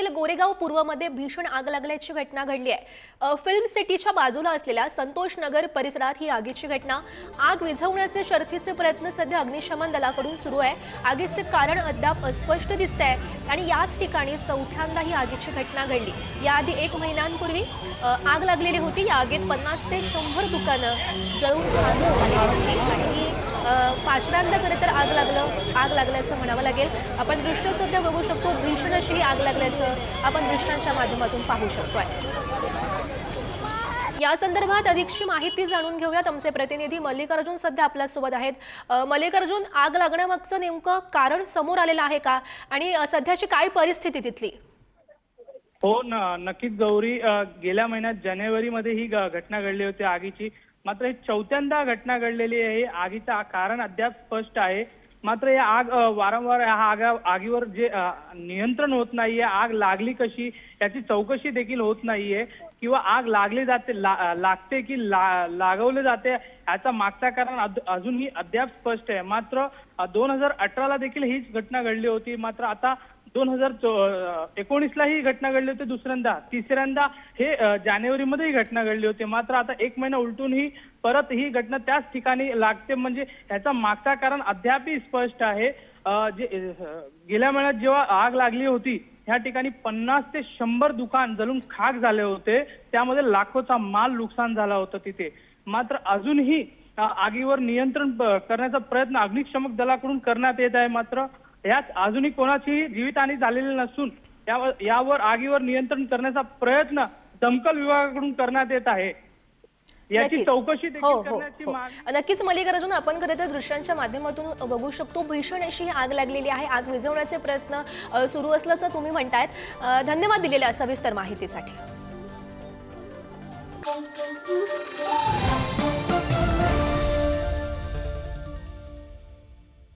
शहरातील गोरेगाव पूर्वमध्ये भीषण आग लागल्याची घटना घडली आहे. फिल्म सिटीच्या बाजूला असलेल्या संतोष नगर परिसरात ही आगीची घटना. आग विझवण्याचे शर्थीचे प्रयत्न सध्या अग्निशमन दलाकडून सुरू आहे. आगीचे कारण अद्याप अस्पष्ट दिसत आहे आणि याच ठिकाणी चौथ्यांदा ही आगीची घटना घडली. याआधी एक महिन्यांपूर्वी आग लागलेली होती. या आगीत पन्नास ते शंभर दुकानं जळून झालेली होती आणि ही पाचव्यांदा खरं तर आग लागलं आग लागल्याचं म्हणावं लागेल. आपण दृश्य सध्या बघू शकतो. भीषण अशी ही आग लागल्याचं आपण दृष्टांच्या माध्यमातून पाहू शकतोय. या संदर्भात अधिकची माहिती जाणून घेऊयात. आमचे प्रतिनिधी मल्लिकार्जुन सध्या आपल्यासोबत आहेत. मल्लिकार्जुन आग लागण्यामागचं नेमकं कारण समोर आलेलं आहे का? आणि सध्याची काय परिस्थिती तिथली? हो ना नक्कीच गौरी. गेल्या महिन्यात जानेवारीमध्ये ही घटना घडली होती आगीची. मात्र ही चौथ्यांदा घटना घडलेली आहे. आगीचं कारण अद्याप स्पष्ट आहे. मात्र या आग वारंवार ह्या आगा आगीवर जे नियंत्रण होत नाहीये आग लागली कशी याची चौकशी देखील होत नाहीये किंवा आग लागली जाते ला- लागते की ला- लागवले जाते याचा मागचा कारण अजूनही अद्याप स्पष्ट आहे. मात्र दोन हजार अठराला देखील हीच घटना घडली होती. मात्र आता दोन हजार एकोणीसला ही घटना घडली होती दुसऱ्यांदा. तिसऱ्यांदा हे जानेवारीमध्ये ही घटना घडली होती. मात्र आता एक महिना उलटून ही परत ही घटना त्याच ठिकाणी लागते. म्हणजे याचा मागचा कारण अद्यापही स्पष्ट आहे. जे गेल्या महिन्यात जेव्हा आग लागली होती ह्या ठिकाणी पन्नास ते शंभर दुकान जळून खाक झाले होते. त्यामध्ये लाखोचा माल नुकसान झाला होता तिथे. मात्र अजूनही आगीवर नियंत्रण करण्याचा प्रयत्न अग्निशमक दलाकडून करण्यात येत आहे. मात्र यात अजूनही कोणाचीही जीवितहानी झालेली नसून यावर आगीवर नियंत्रण करण्याचा प्रयत्न दमकल विभागाकडून करण्यात येत आहे. याची नक्कीच. चौकशी हो हो हो. नक्कीच मल्लिकार्जुन आपण खरं तर दृश्यांच्या माध्यमातून बघू शकतो. भीषण अशी ही आग लागलेली आहे. आग विझवण्याचे प्रयत्न सुरू असल्याचं तुम्ही म्हणतायत. धन्यवाद दिलेल्या सविस्तर माहितीसाठी.